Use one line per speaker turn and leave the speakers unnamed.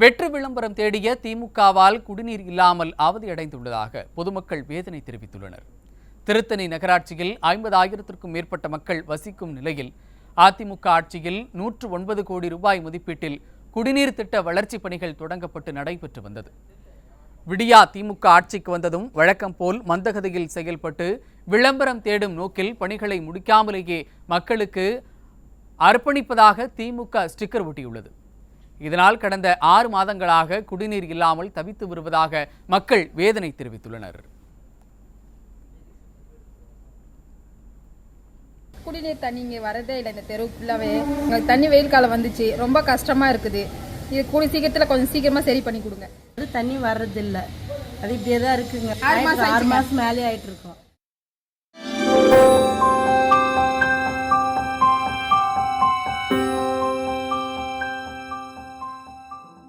வெற்று விளம்பரம் தேடிய திமுகவால் குடிநீர் இல்லாமல் அவதியடைந்துள்ளதாக பொதுமக்கள் வேதனை தெரிவித்துள்ளனர். திருத்தணி நகராட்சியில் ஐம்பதாயிரத்திற்கும் மேற்பட்ட மக்கள் வசிக்கும் நிலையில் அதிமுக ஆட்சியில் நூற்று ஒன்பது கோடி ரூபாய் மதிப்பீட்டில் குடிநீர் திட்ட வளர்ச்சிப் பணிகள் தொடங்கப்பட்டு நடைபெற்று வந்தது. விடியா திமுக ஆட்சிக்கு வந்ததும் வழக்கம் போல் மந்தகதியில் செயல்பட்டு விளம்பரம் தேடும் நோக்கில் பணிகளை முடிக்காமலேயே மக்களுக்கு அர்ப்பணிப்பதாக திமுக ஸ்டிக்கர் ஒட்டியுள்ளது. இதனால் கடந்த ஆறு மாதங்களாக குடிநீர் இல்லாமல் தவித்து வருவதாக மக்கள் வேதனை தெரிவித்துள்ளனர்.
குடிநீர் தண்ணி இங்கே வரதே இல்லை இந்த தெரு ஃபுல்லாகவே எங்களுக்கு தண்ணி வெயில் காலம் வந்துச்சு. ரொம்ப கஷ்டமாக இருக்குது. இது கூடி சீக்கிரத்தில் கொஞ்சம் சீக்கிரமாக சரி பண்ணி கொடுங்க.
அது தண்ணி வர்றதில்ல. அது இப்படியே தான் இருக்குங்க.
ஆறு மாசம்
மேலே ஆயிட்டு இருக்கோம்.